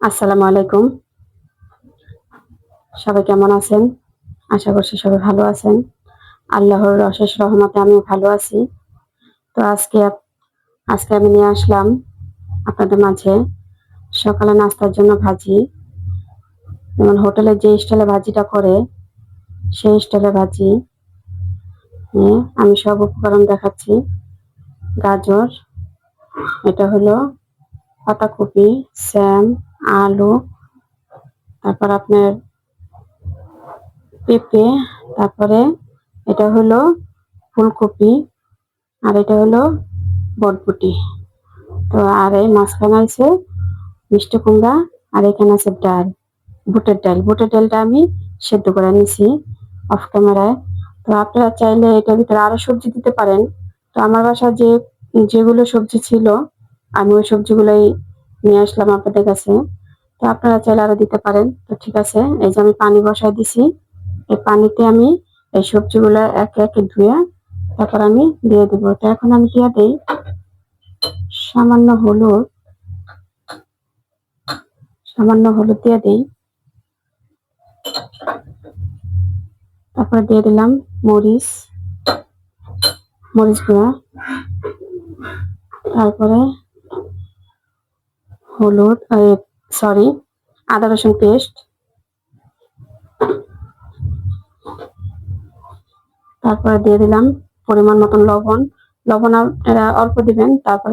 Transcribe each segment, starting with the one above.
আসসালামু আলাইকুম। সবাই কেমন আছেন? আশা করছি সবাই ভালো আছেন। আল্লাহর অশেষ রহমতে আমি ভালো আছি। তো আজকে আজকে আমি নিয়ে আসলাম আপনাদের মাঝে সকালে নাস্তার জন্য ভাজি। যেমন হোটেলে যে স্টাইলে ভাজিটা করে, সেই স্টাইলে ভাজি। নিয়ে আমি সব উপকরণ দেখাচ্ছি। গাজর, এটা হলো পাতাকপি, স্যাম আলু, তারপর আপনার পেঁপে, তারপরে এটা হলো ফুলকপি আর এটা হলো বটবুটি। তো আর এই মাঝখানে আছে মিষ্টি কুমড়া আর এখানে আছে ডাল, বুটের ডাল। বুটের ডালটা আমি সেদ্ধ করে নিছি অফ ক্যামেরায় তো আপনারা চাইলে এটার ভিতরে আরও সবজি দিতে পারেন। তো আমার বাসায় যে, যেগুলো সবজি ছিল, আমি ওই সবজিগুলোই নিয়ে আসলাম আপনাদের কাছে। তো আপনারা চাইলে আরও দিতে পারেন। তো ঠিক আছে, এই যে আমি পানি বসাই দিছি। এই পানিতে আমি এই সবজিগুলো একে একে ধুয়ে তারপর আমি দিয়ে দিব। তো এখন আমি দিয়ে দিই সামান্য হলুদ। সামান্য হলুদ দিয়ে দিই। তারপরে দিয়ে দিলাম মরিচ। মরিচ গুঁড়া তারপরে হলুদ সরি আদা রসুন পেস্ট তারপরে দিয়ে দিলাম পরিমাণ মতন লবণ। লবণ আপনারা অল্প দিবেন, তারপর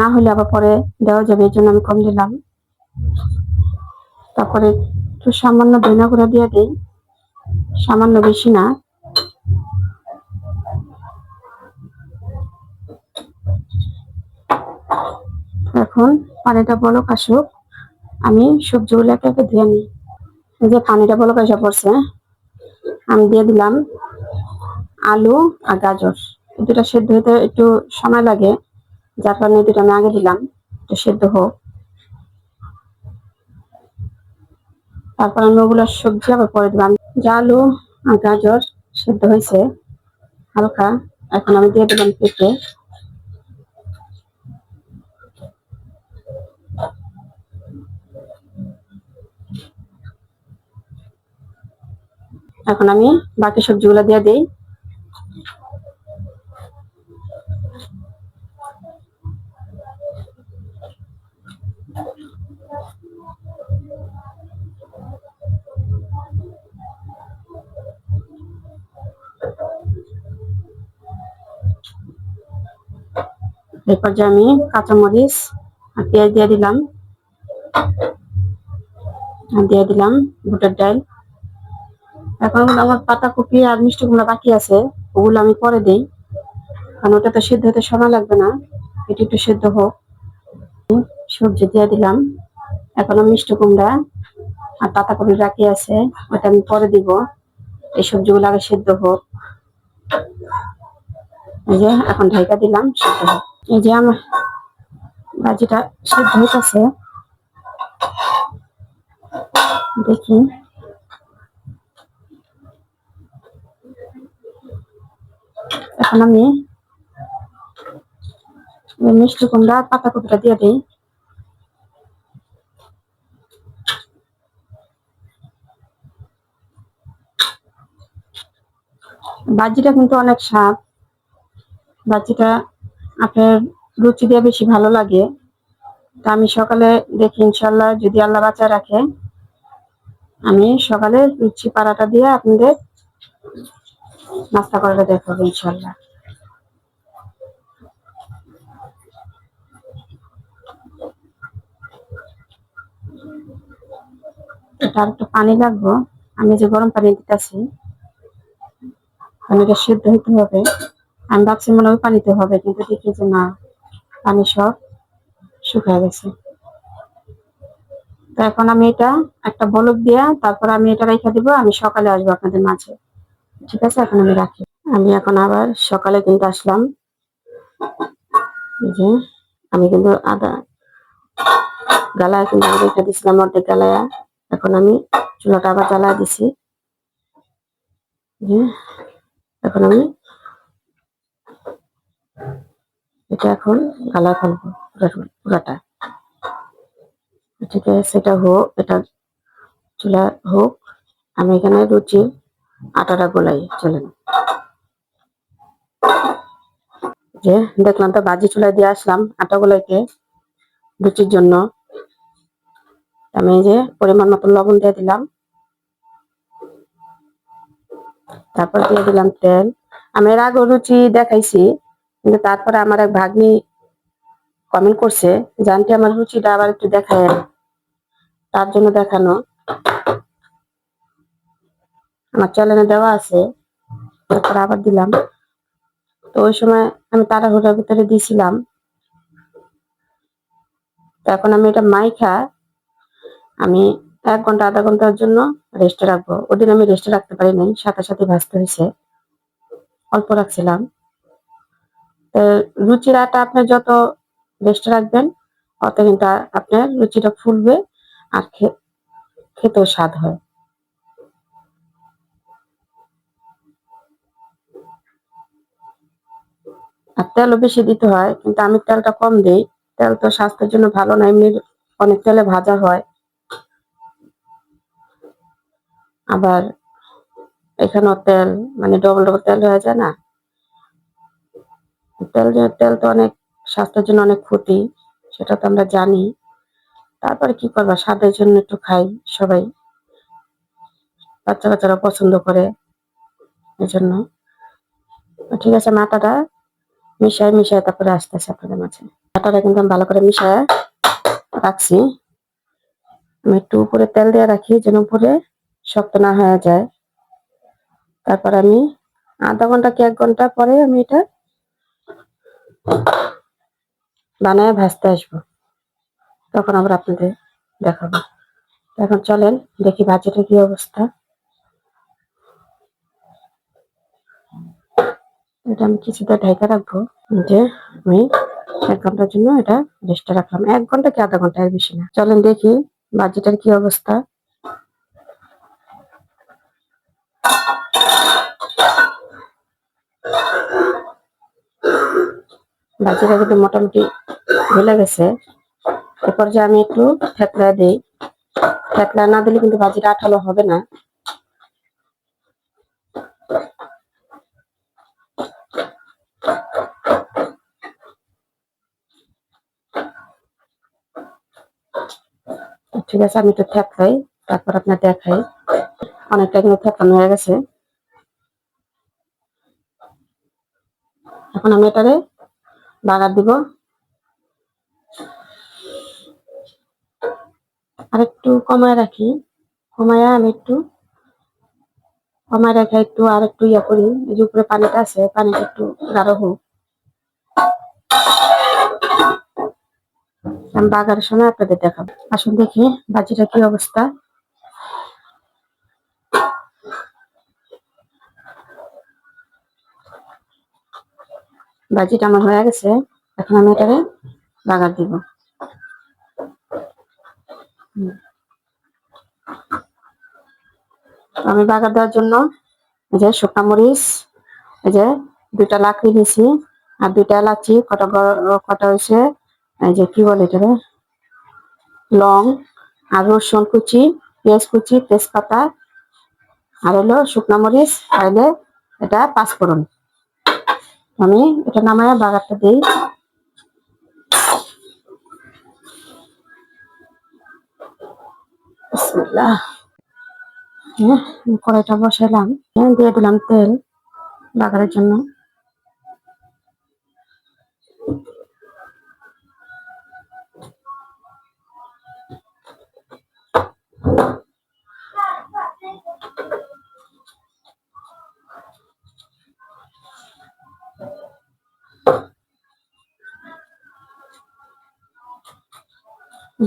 না হলে আবার পরে দেওয়া যাবে, এই জন্য আমি কম দিলাম। তারপরে একটু সামান্য ধনা করে দিয়ে দিই। সামান্য বেশি না। এখন পানিটা বলক আসুক, আমি সবজিগুলো একে একে ধুয়ে নিই। যে পানিটা বলক এসে পড়ছে, আমি দিয়ে দিলাম আলু আর গাজর। দুটা সেদ্ধ হতে একটু সময় লাগে, যার কারণে দুটো আমি আগে দিলাম, একটু সেদ্ধ হোক। তারপর আমি ওগুলো সবজি আবার পরে দিলাম। যে আলু আর গাজর সেদ্ধ হয়েছে, হালকা। এখন আমি দিয়ে দিলাম পেঁপে। এখন আমি বাকি সবজিগুলো দিয়ে দিই। এই যে আমি কাঁচামরিচ আর পেঁয়াজ দিয়ে দিলাম। দিয়ে দিলাম বুটের ডাল। এখন আমার পাতা কপি আর মিষ্টি কুমড়া বাকি আছে, ওগুলো আমি পরে দিই। কারণ ওটা তো সিদ্ধ হতে সময় লাগবে না, এটি একটু সিদ্ধ হোক। সবজি দিয়ে দিলাম। এখন মিষ্টি কুমড়া আর পাতাকপি বাকি আছে, ওটা আমি পরে দিব। এই সবজিগুলো আগে সিদ্ধ হোক। এই যে, এখন ঢাকা দিলাম, সিদ্ধ হোক। এই যে আমার ভাজিটা সিদ্ধ হইতেছে। দেখি। এখন আমি মিষ্টি কুমড়া আর পাতাকপিটা দিয়ে দিই। বাজিটা কিন্তু অনেক স্বাদ। বাজিটা আপনার রুচি দিয়ে বেশি ভালো লাগে। তা আমি সকালে দেখি ইনশাল্লাহ যদি আল্লাহ বাঁচা রাখে, আমি সকালে লুচি পাড়াটা দিয়ে আপনাদের নাস্তা করাটা দেখাবো ইনশাল্লাহ। আর একটু পানি লাগবো। আমি যে গরম পানি দিতেছি, পানিটা সিদ্ধ হইতে হবে। আমি ভাবছি মনে হয় পানিতে হবে, কিন্তু দেখি যে না, পানি সব শুকিয়ে গেছে। তো এখন আমি এটা একটা বলক দিয়া, তারপর আমি এটা রেখে দিব, আমি সকালে আসব আপনাদের মাঝে। ঠিক আছে, এখন আমি রাখি। আমি এখন আবার সকালে কিন্তু আসলাম। যে, আমি কিন্তু আদা গালায় কিন্তু আমি রেখে দিছিলাম অর্ধেক গালায়া। এখন আমি চুলাটা আবার জ্বালা দিছি। এখন আমি এটা এখন গালা ফেলব, পুরাটা ঠিক আছে সেটা হোক, এটা চুলা হোক। আমি এখানে রুচি আটাটা গোলাই চলেন যে দেখলাম তো বাজি চুলা দিয়ে আসলাম আটা গোলাইতে রুচির জন্য। আমি যে পরিমাণ মতো লবণ দিয়ে দিলাম। তারপর দিয়ে দিলাম তেল। আমি এর আগে রুচি দেখাইছি, কিন্তু তারপরে আমার এক ভাগ্নি কমেন্ট করছে জানটি আমার রুচিটা আবার একটু দেখায় তার জন্য দেখানো। আমার চ্যানেলে দেওয়া আছে, তারপর আবার দিলাম। তো ওই সময় আমি তাড়াহুড়ার ভিতরে দিয়েছিলাম তো এখন আমি এটা মাইখা, আমি এক ঘণ্টা, আধা ঘণ্টার জন্য রেস্টে রাখব। ওদিন আমি রেস্টে রাখতে পারি নাই, সাথে সাথে ভাজতে হয়েছে। অল্প রাখছিলাম। তো লুচির আটা আপনি যত রেস্টে রাখবেন, অত কিন্তু আপনার লুচিটা ফুলবে আর খেতেও স্বাদ হয়। আর তেলও বেশি দিতে হয়, কিন্তু আমি তেলটা কম দিই। তেল তো স্বাস্থ্যের জন্য ভালো না, এমনি অনেক তেলে ভাজা হয়। আবার এখানেও তেল মানে ডবল ডবল তেল হয়ে যায় না? তেল তেল তো অনেক স্বাস্থ্যের জন্য অনেক ক্ষতি, সেটা তো আমরা জানি। তারপরে কি করবা? স্বাদের জন্য একটু খাই সবাই। বাচ্চা বাচ্চারা পছন্দ করে, এজন্য। ঠিক আছে আমি মিশায় মিশাই তারপরে আসতেছে আপনাদের মাঝে। আটাটা কিন্তু আমি ভালো করে মিশায় রাখছি। আমি একটু উপরে তেল দিয়ে রাখি যেন উপরে শক্ত না হয়ে যায়। তারপর আমি আধা ঘণ্টা কি এক ঘণ্টা পরে আমি এটা বানায় ভাজতে আসব। তখন আবার আপনাদের দেখাবো। এখন চলেন দেখি ভাজিটা কি অবস্থা। এটা আমি কিছুটা ঢাকা রাখব। যে আমি এক ঘণ্টার জন্য এটা রেস্টে রাখলাম। এক ঘণ্টা কি আধা ঘণ্টা এর বেশি না? চলেন দেখি বাজিটার কি অবস্থা। বাজিটা কিন্তু মোটামুটি গলে গেছে। এরপর যে আমি একটু থেতলা দিই। থেতলা না দিলে কিন্তু বাজিটা আঠালো হবে না। ঠিক আছে, আমি একটু থেতলাই তারপর আপনার দেখাই। অনেকটা কিন্তু থেতলানো হয়ে গেছে। এখন আমি এটারে বাগার দিব। আর একটু কমায় রাখি। কমায়, আমি একটু কমায় রেখে একটু আর একটু ইয়া করি। যে উপরে পানিটা আছে, পানিটা একটু গাঢ় হোক। আমি বাগারের সময় আপনাদের দেখাবো। আসুন দেখি বাজিটা কি অবস্থা। বাজিটা আমার হয়ে গেছে, এখন আমি এটাকে বাগার দিব। আমি বাগার দেওয়ার জন্য এই যে শুকনা মরিচ, এই যে দুইটা লাকড়ি নিয়েছি, আর দুইটা এলাচি, কটা কটা হয়েছে এই যে কি বলে এটা লং আর রসুন কুচি পেঁয়াজ কুচি তেজপাতা আর হলো শুকনো মরিচ আর হলো এটা পাঁচফোড়ন। আমি এটা নামায় বাগারটা দিই। হ্যাঁ, কড়াইটা বসাইলাম। হ্যাঁ, দিয়ে দিলাম তেল বাগারের জন্য।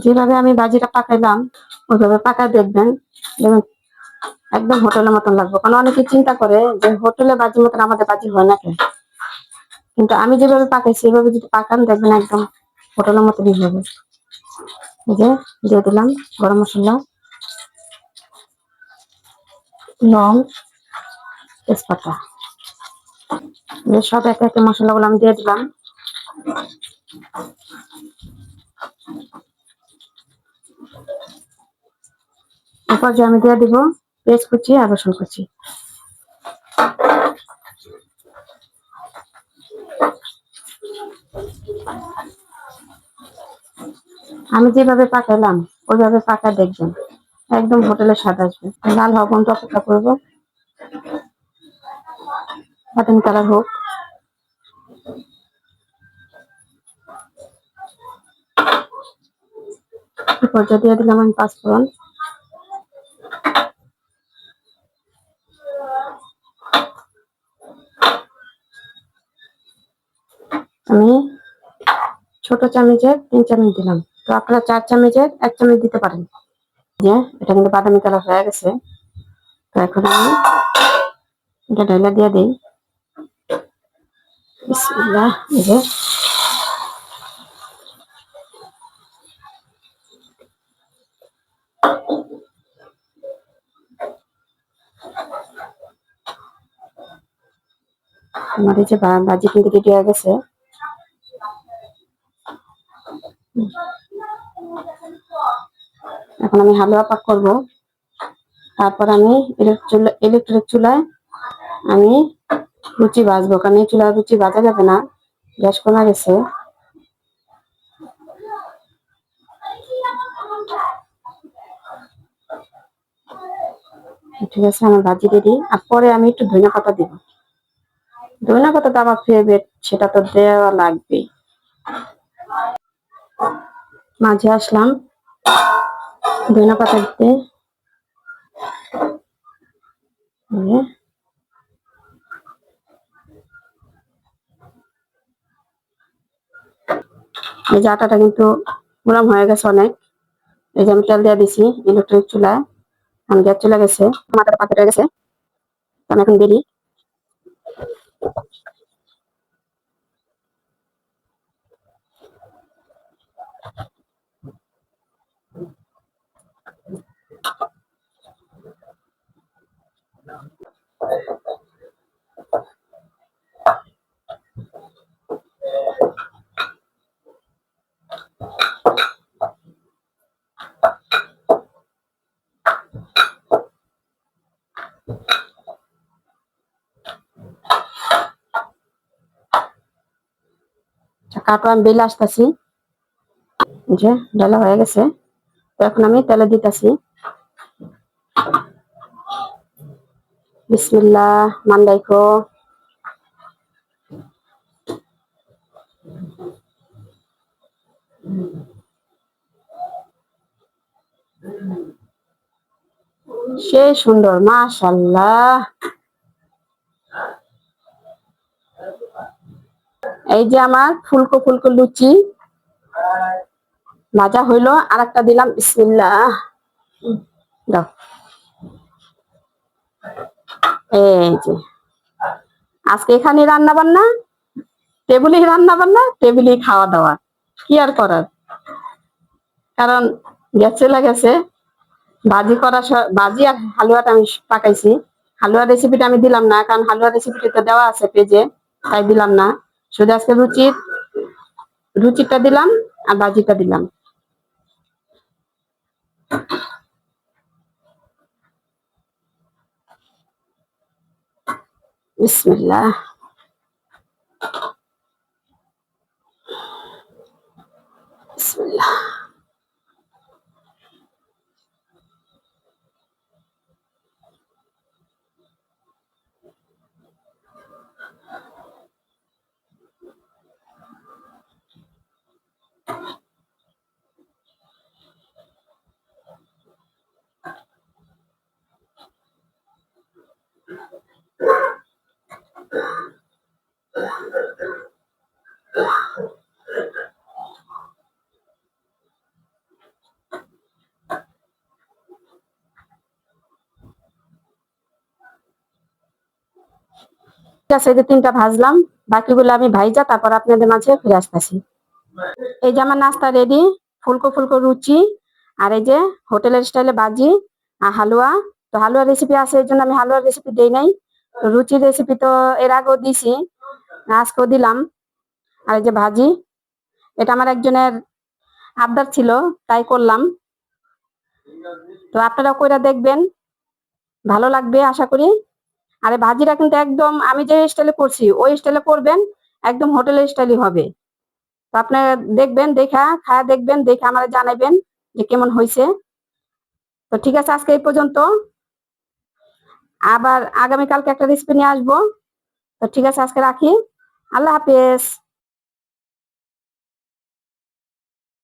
যেভাবে আমি বাজিটা পাকাইলাম, ওইভাবে পাকায় দেখবেন। একদম হোটেলের মতন লাগবে। কারণ অনেকে চিন্তা করে যে হোটেলে বাজির মতন আমাদের বাজি হয় না কেন কিন্তু আমি যেভাবে পাকাই, সেভাবে যদি পাকান, দেখবেন একদম হোটেলের মতনই হবে এই যে দিয়ে দিলাম গরম মশলা, লং তেজপাতা। সব একে একে মশলাগুলো আমি দিয়ে দিলাম। এরপর যে আমি দিয়ে দিব পেঁয়াজ কুচি, আর রসুন কুচি। আমি যেভাবে পাকাইলাম, ওইভাবে পাকা দেখবেন। একদম হোটেলের স্বাদ আসবে। লাল হওয়া পর্যন্ত অপেক্ষা করব। বাটন কালার হোক। পর্যায়ে দিয়ে দিলাম আমি পাঁচ পাঁচফোড়ন। আমি ছোট চামচের তিন চামচ দিলাম। তো আপনারা চার চামচের এক চামচ দিতে পারেন। যে এটা কিন্তু বাদামি কালার হয়ে গেছে। তো এখন আমি এটা ঢেলে দিয়ে দিই। যে। আমার এই যে বা- ভাজি কিন্তু রেডি হয়ে গেছে। এখন আমি হালুয়া পাক করব। তারপর আমি ইলেকট্রিক চুলায় আমি লুচি ভাজবো। কারণ এই চুলায় লুচি ভাজা যাবে না, গ্যাস কমা গেছে। ঠিক আছে আমার ভাজি রেডি আর পরে আমি একটু ধনিয়া পাতা দিব। ধনিয়া পাতা তো আমার ফেভারিট সেটা তো দেওয়া লাগবে মাঝে আসলাম। ধনিয়া পাতা দিতে এই যে। আটাটা কিন্তু গরম হয়ে গেছে অনেক। এই যে আমি তেল দিয়ে দিছি ইলেকট্রিক চুলায়। আমি গ্যাস চলে গেছে পাতা হয়ে গেছে। আমি এখন বেরি। কাটো আমি বেলে আসতেছি যে ডালা হয়ে গেছে তো এখন আমি তেলে দিতেছি বিসমিল্লাহ সেই সুন্দর, মাশাল্লাহ। এই যে আমার ফুলকো ফুলকো লুচি। ভাজা হইল আর একটা দিলাম, বিসমিল্লাহ। দাও। এই যে আজকে এখানে রান্না বান্না টেবিলে রান্না বান্না টেবিলে খাওয়া দাওয়া। কি আর করার? কারণ গ্যাস চলে গেছে। ভাজি করা ভাজি আর হালুয়াটা আমি পাকাইছি। হালুয়া রেসিপিটা আমি দিলাম না, কারণ হালুয়া রেসিপিটা তো দেওয়া আছে পেজে, তাই দিলাম না। শুধু আজকে রুচির রুচিটা দিলাম আর ভাজিটা দিলাম। বিসমিল্লাহ বিসমিল্লাহ ঠিক আছে যে তিনটা ভাজলাম, বাকিগুলো আমি ভাইজা, তারপর আপনাদের মাঝে ফিরে আসতেছি। এই যে আমার নাস্তা রেডি ফুলকো ফুলকো রুচি, আর এই যে হোটেলের স্টাইলে বাজি আর হালুয়া। তো হালুয়া রেসিপি আছে, এই জন্য আমি হালুয়ার রেসিপি দেই নাই। রুচির রেসিপি তো এর আগেও দিছি, আজকেও দিলাম। আর এই যে ভাজি, এটা আমার একজনের আবদার ছিল, তাই করলাম। তো আপনারা কইরা দেখবেন, ভালো লাগবে আশা করি। আরে ভাজিটা কিন্তু একদম, আমি যে স্টাইলে করছি ওই স্টাইলে করবেন একদম হোটেলের স্টাইলই হবে। তো আপনারা দেখবেন, দেখা, খায়া দেখবেন, দেখে আমার জানাবেন যে কেমন হয়েছে তো ঠিক আছে, আজকে এই পর্যন্ত। আবার আগামীকালকে একটা রেসিপি নিয়ে আসব। তো ঠিক আছে, আজকে রাখি। আল্লাহ হাফেজ।